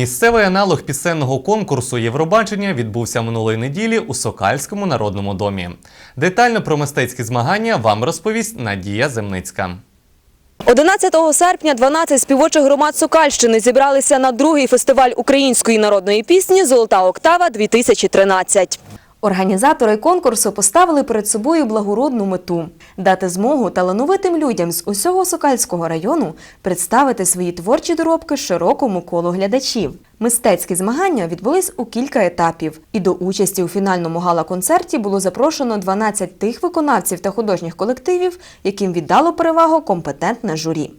Місцевий аналог пісенного конкурсу Євробачення відбувся минулої неділі у Сокальському народному домі. Детально про мистецькі змагання вам розповість Надія Земницька. 11 серпня 12 співочих громад Сокальщини зібралися на другий фестиваль української народної пісні Золота Октава 2013 Організатори конкурсу поставили перед собою благородну мету дати змогу талановитим людям з усього Сокальського району представити свої творчі доробки широкому колу глядачів. Мистецькі змагання відбулись у кілька етапів, і до участі у фінальному гала-концерті було запрошено 12 тих виконавців та художніх колективів, яким віддало перевагу компетентне журі.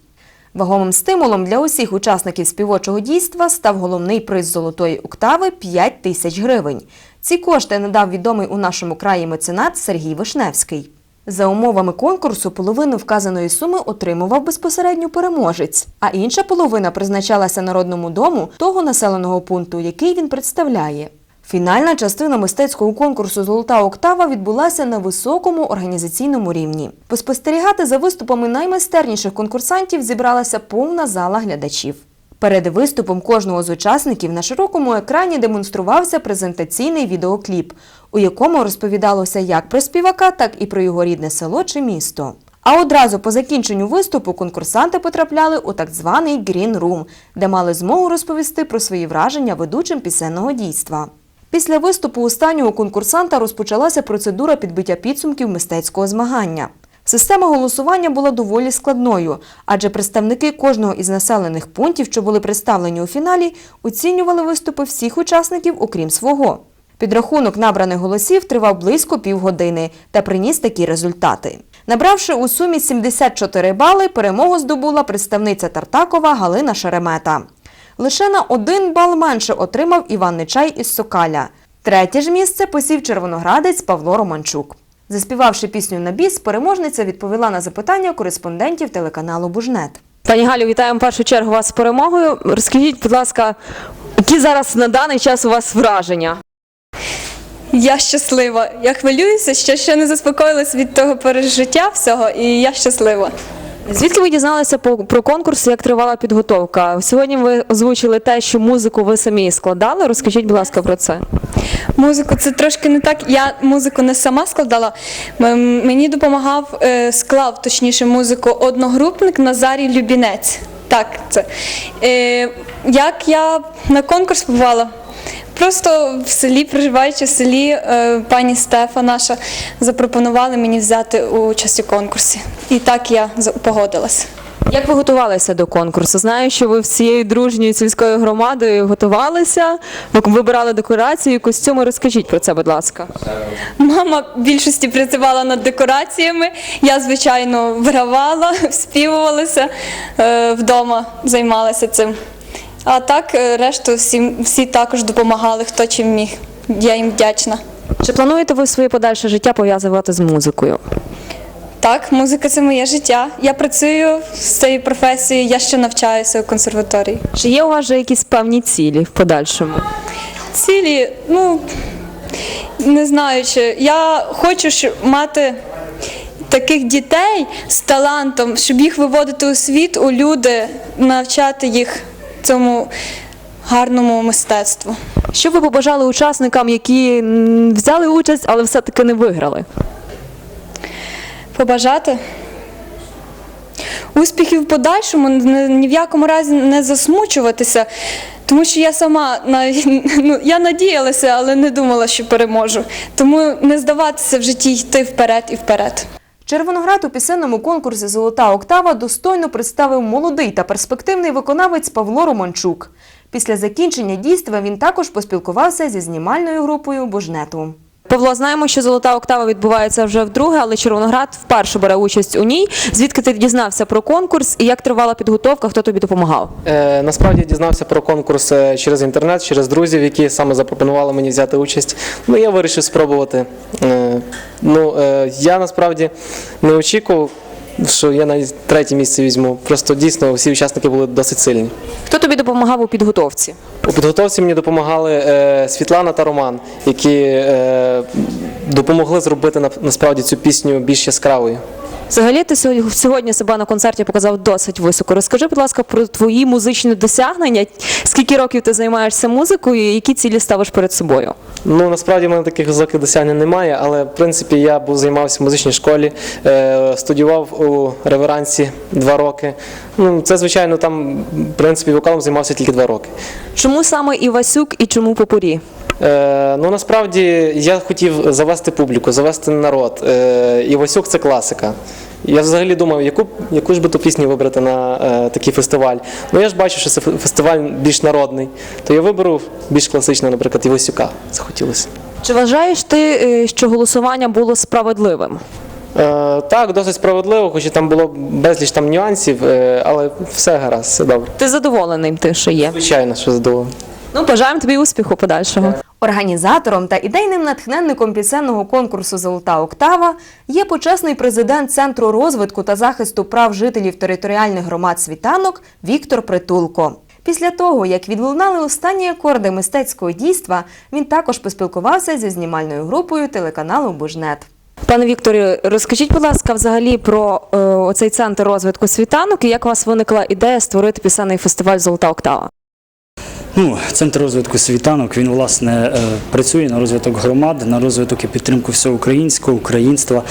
Вагомим стимулом для усіх учасників співочого дійства став головний приз золотої октави 5 тисяч гривень. Ці кошти надав відомий у нашому краї меценат Сергій Вишневський. За умовами конкурсу половину вказаної суми отримував безпосередньо переможець, а інша половина призначалася народному дому того населеного пункту, який він представляє. Фінальна частина мистецького конкурсу Золота Октава відбулася на високому організаційному рівні. Поспостерігати за виступами наймайстерніших конкурсантів зібралася повна зала глядачів. Перед виступом кожного з учасників на широкому екрані демонструвався презентаційний відеокліп, у якому розповідалося як про співака, так і про його рідне село чи місто. А одразу по закінченню виступу конкурсанти потрапляли у так званий Green Room, де мали змогу розповісти про свої враження ведучим пісенного дійства. Після виступу останнього конкурсанта розпочалася процедура підбиття підсумків мистецького змагання. Система голосування була доволі складною, адже представники кожного із населених пунктів, що були представлені у фіналі, оцінювали виступи всіх учасників, окрім свого. Підрахунок набраних голосів тривав близько півгодини та приніс такі результати. Набравши у сумі 74 бали, перемогу здобула представниця Тартакова Галина Шеремета. Лише на один бал менше отримав Іван Нечай із Сокаля. Третє ж місце посів червоноградець Павло Романчук. Заспівавши пісню на біс, переможниця відповіла на запитання кореспондентів телеканалу Бужнет. Пані Галю, вітаємо в першу чергу вас з перемогою. Розкажіть, будь ласка, які зараз на даний час у вас враження? Я щаслива. Я хвилююся, що ще не заспокоїлась від того пережиття всього, і я щаслива. Звідки ви дізналися по- про конкурс, як тривала підготовка? Сьогодні ви озвучили те, що музику ви самі складали. Розкажіть, будь ласка, про це. Музику це трошки не так. Я музику не сама складала. Мені допомагав, е, склав точніше музику одногрупник Назарій Любінець. Так, це. Е, Як я на конкурс побувала? Просто в селі, проживаючи в селі, е, пані Стефа наша запропонували мені взяти участь у конкурсі. І так я погодилась. Як ви готувалися до конкурсу? Знаю, що ви всією дружньою сільською громадою готувалися, вибирали декорацію, костюми. Розкажіть про це, будь ласка. Мама в більшості працювала над декораціями. Я, звичайно, вигравала, співувалася е, вдома, займалася цим. А так, е, решту всі, всі також допомагали, хто чим міг. Я їм вдячна. Чи плануєте ви своє подальше життя пов'язувати з музикою? Так, музика це моє життя. Я працюю з цією професією, я ще навчаюся у консерваторії. Чи є у вас вже якісь певні цілі в подальшому? Цілі, ну не знаю, чи я хочу мати таких дітей з талантом, щоб їх виводити у світ, у люди, навчати їх цьому гарному мистецтву. Що ви побажали учасникам, які взяли участь, але все-таки не виграли? Побажати. Успіхів в подальшому ні, в якому разі не засмучуватися, тому що я сама ну, я надіялася, але не думала, що переможу. Тому не здаватися в житті, йти вперед і вперед. Червоноград у пісенному конкурсі Золота Октава достойно представив молодий та перспективний виконавець Павло Романчук. Після закінчення дійства він також поспілкувався зі знімальною групою Божнету. Павло, знаємо, що Золота Октава відбувається вже вдруге, але Червоноград вперше бере участь у ній. Звідки ти дізнався про конкурс і як тривала підготовка, хто тобі допомагав? Е, насправді дізнався про конкурс е, через інтернет, через друзів, які саме запропонували мені взяти участь. Ну я вирішив спробувати. Е, ну е, я насправді не очікував, що я навіть третє місце візьму. Просто дійсно всі учасники були досить сильні. Хто тобі допомагав у підготовці? У підготовці мені допомагали е, Світлана та Роман, які е, допомогли зробити на- насправді цю пісню більш яскравою. Взагалі, ти сьогодні- себе на концерті показав досить високо. Розкажи, будь ласка, про твої музичні досягнення. Скільки років ти займаєшся музикою і які цілі ставиш перед собою? Ну насправді в мене таких високих досягнень немає, але в принципі я був займався в музичній школі, е, студіював у реверансі два роки. Ну це звичайно там в принципі вокалом займався тільки два роки. Чому саме Івасюк і чому Попурі? Е, ну насправді я хотів завести публіку, завести народ. Е, і Васюк це класика. Я взагалі думав, яку, яку ж би ту пісню вибрати на е, такий фестиваль. Ну я ж бачу, що це фестиваль більш народний, то я виберу більш класичного, наприклад, Івасюка. Захотілося. Чи вважаєш ти, е, що голосування було справедливим? Е, так, досить справедливо, хоч і там було безліч там нюансів, е, але все гаразд, все добре. Ти задоволений тим, що є? Звичайно, що задоволений. Ну, бажаємо тобі успіху подальшого. Організатором та ідейним натхненником пісенного конкурсу Золота Октава є почесний президент Центру розвитку та захисту прав жителів територіальних громад світанок Віктор Притулко. Після того, як відлунали останні акорди мистецького дійства, він також поспілкувався зі знімальною групою телеканалу Бужнет. Пане Вікторі, розкажіть, будь ласка, взагалі про е, оцей центр розвитку світанок і як у вас виникла ідея створити пісенний фестиваль Золота Октава? Ну, центр розвитку світанок він власне е, працює на розвиток громад, на розвиток і підтримку всього українського, українства.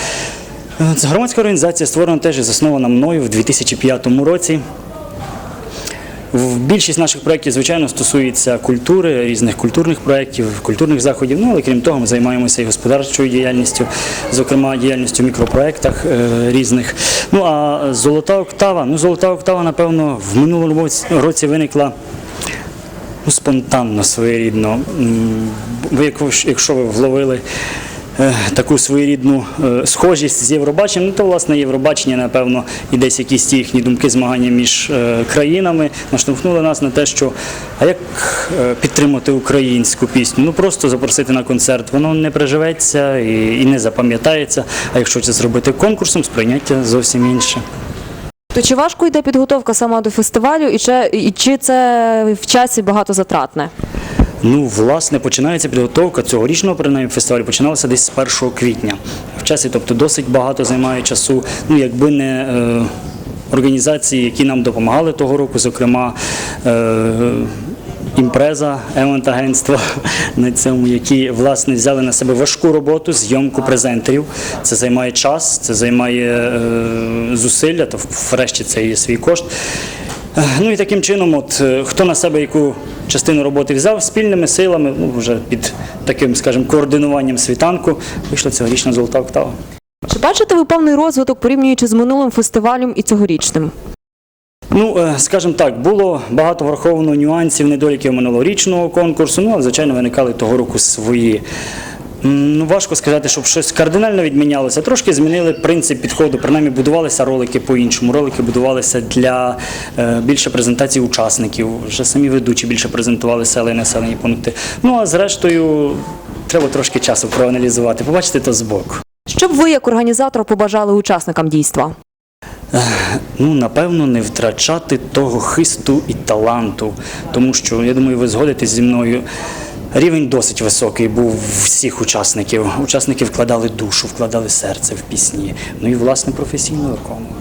Е, громадська організація створена теж і заснована мною в 2005 році. Більшість наших проєктів, звичайно, стосується культури, різних культурних проєктів, культурних заходів. Ну, але крім того, ми займаємося і господарчою діяльністю, зокрема діяльністю в мікропроєктах е, різних. Ну а золота октава, ну золота октава, напевно, в минулому році виникла ну, своєрідно. М, Ви, якщо- ви вловили е, таку своєрідну е, схожість з Євробаченням, ну, то власне Євробачення, напевно, і десь якісь ті їхні думки змагання між е, країнами наштовхнули нас на те, що а як підтримати українську пісню? Ну просто запросити на концерт, воно не приживеться і не запам'ятається. А якщо це зробити конкурсом, сприйняття зовсім інше. То чи важко йде підготовка сама до фестивалю, і чи, і чи це в часі багато затратне? Ну, власне, починається підготовка цьогорічного принаймні фестивалю починалася десь з 1 квітня. В часі, тобто, досить багато займає часу. Ну, якби не е, організації, які нам допомагали того року, зокрема. Е, Імпреза, евент-агентство на цьому, які власне взяли на себе важку роботу, зйомку презентерів. Це займає час, це займає е, зусилля, то врешті це є свій кошт. Ну і таким чином, от е, хто на себе яку частину роботи взяв спільними силами, ну вже під таким, скажімо, координуванням світанку, вийшла цьогорічна золота октава. Чи бачите ви певний розвиток, порівнюючи з минулим фестивалем і цьогорічним? Ну, е, скажімо так, було багато враховано нюансів, недоліків минулорічного конкурсу. Ну, а звичайно, виникали того року свої. Ну, важко сказати, щоб щось кардинально відмінялося. Трошки змінили принцип підходу. Принаймні будувалися ролики по-іншому. Ролики будувалися для е, більше презентацій учасників. Вже самі ведучі більше презентували села і населені пункти. Ну а зрештою, треба трошки часу проаналізувати, побачити то збоку. Що б ви, як організатор, побажали учасникам дійства? Ну, напевно, не втрачати того хисту і таланту, тому що я думаю, ви згодитесь зі мною. Рівень досить високий був всіх учасників. Учасники вкладали душу, вкладали серце в пісні. Ну і власне професійно виконували.